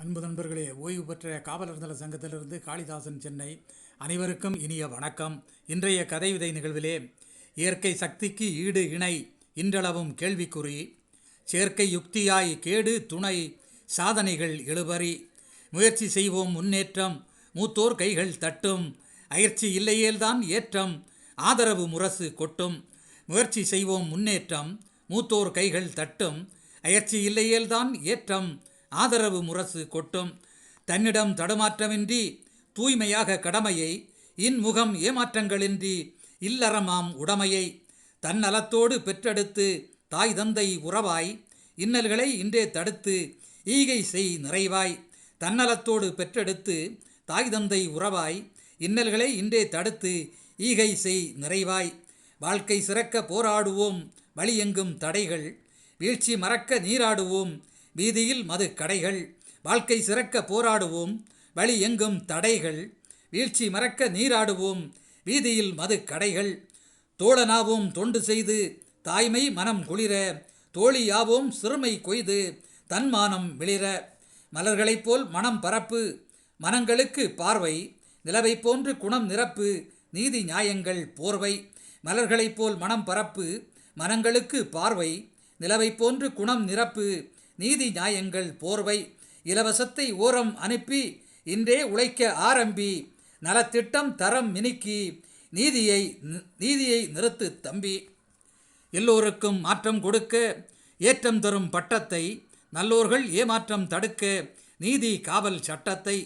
அன்பு நண்பர்களே ஓய்வு பெற்ற காவலர் நல சங்கத்திலிருந்து காளிதாசன் சென்னை. அனைவருக்கும் இனிய வணக்கம். இன்றைய கதை விதை நிகழ்விலே இயற்கை சக்திக்கு ஈடு இணை இன்றளவும் கேள்விக்குறி. செயற்கை யுக்தியாய் கேடு துணை சாதனைகள் எழுபறி. முயற்சி செய்வோம் முன்னேற்றம் மூத்தோர் கைகள் தட்டும். அயற்சி இல்லையேல்தான் ஏற்றம் ஆதரவு முரசு கொட்டும். முயற்சி செய்வோம் முன்னேற்றம் மூத்தோர் கைகள் தட்டும். அயற்சி இல்லையேல்தான் ஏற்றம் ஆதரவு முரசு கொட்டும். தன்னிடம் தடுமாற்றமின்றி தூய்மையாக கடமையை இன்முகம் ஏமாற்றங்களின்றி இல்லறமாம் உடமையை தன்னலத்தோடு பெற்றெடுத்து தாய் தந்தை உறவாய் இன்னல்களை இன்றே தடுத்து ஈகை செய் நிறைவாய் தன்னலத்தோடு பெற்றெடுத்து தாய் தந்தை உறவாய் இன்னல்களை இன்றே தடுத்து ஈகை செய் நிறைவாய் வாழ்க்கை சிறக்க போராடுவோம் வழியெங்கும் தடைகள் வீழ்ச்சி மறக்க நீராடுவோம் வீதியில் மது கடைகள் வாழ்க்கை சிறக்க போராடுவோம் வழி எங்கும் தடைகள் வீழ்ச்சி மறக்க நீராடுவோம் வீதியில் மது கடைகள். தோழனாவோம் தொண்டு செய்து தாய்மை மனம் குளிர தோழியாவோம் சிறுமை கொய்து தன்மானம் மிளிர மலர்களைப் போல் மனம் பரப்பு மனங்களுக்கு பார்வை நிலவை போன்று குணம் நிரப்பு நீதி நியாயங்கள் போர்வை. மலர்களைப் போல் மனம் பரப்பு மனங்களுக்கு பார்வை நிலவை போன்று குணம் நிரப்பு நீதி நியாயங்கள் போர்வை இலவசத்தை ஓரம் அனுப்பி இன்றே உழைக்க ஆரம்பி. நலத்திட்டம் தரம் மினுக்கி நீதியை நீதியை நிறுத்து தம்பி. எல்லோருக்கும் மாற்றம் கொடுக்க ஏற்றம் தரும் பட்டத்தை நல்லோர்கள் ஏமாற்றம் தடுக்க நீதி காவல் சட்டத்தை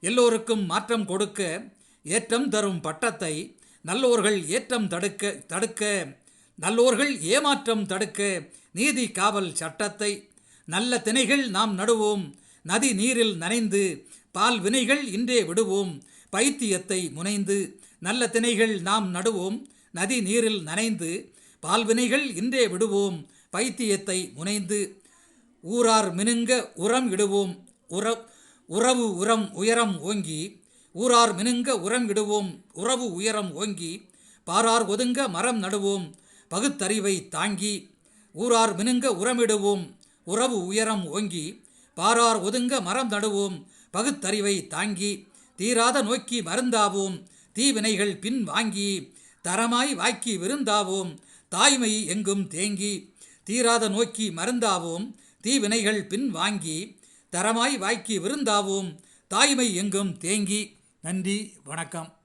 எல்லோருக்கும் மாற்றம் கொடுக்க ஏற்றம் தரும் பட்டத்தை நல்லோர்கள் ஏற்றம் தடுக்க தடுக்க நல்லோர்கள் ஏமாற்றம் தடுக்க நீதி காவல் சட்டத்தை நல்ல திணைகள் நாம் நடுவோம். நதி நீரில் நனைந்து பால் வினைகள் இன்றே விடுவோம். பைத்தியத்தை முனைந்து நல்ல திணைகள் நாம் நடுவோம். நதி நீரில் நனைந்து பால் வினைகள் இன்றே விடுவோம். பைத்தியத்தை முனைந்து ஊரார் மினுங்க உரம் இடுவோம். உற உறவு உரம் உயரம் ஓங்கி ஊரார் மினுங்க உரம் இடுவோம். உறவு உயரம் ஓங்கி பாரார் ஒதுங்க மரம் நடுவோம். பகுத்தறிவை தாங்கி ஊரார் மினுங்க உரமிடுவோம் உறவு உயரம் ஓங்கி பாரார் ஒதுங்க மரம் நடுவோம் பகுத்தறிவை தாங்கி தீராத நோக்கி மருந்தாவோம் தீவினைகள் பின் வாங்கி தரமாய் வாக்கி விருந்தாவோம் தாய்மை எங்கும் தேங்கி தீராத நோக்கி மருந்தாவோம் தீவினைகள் பின் வாங்கி தரமாய் வாக்கி விருந்தாவோம் தாய்மை எங்கும் தேங்கி. நன்றி வணக்கம்.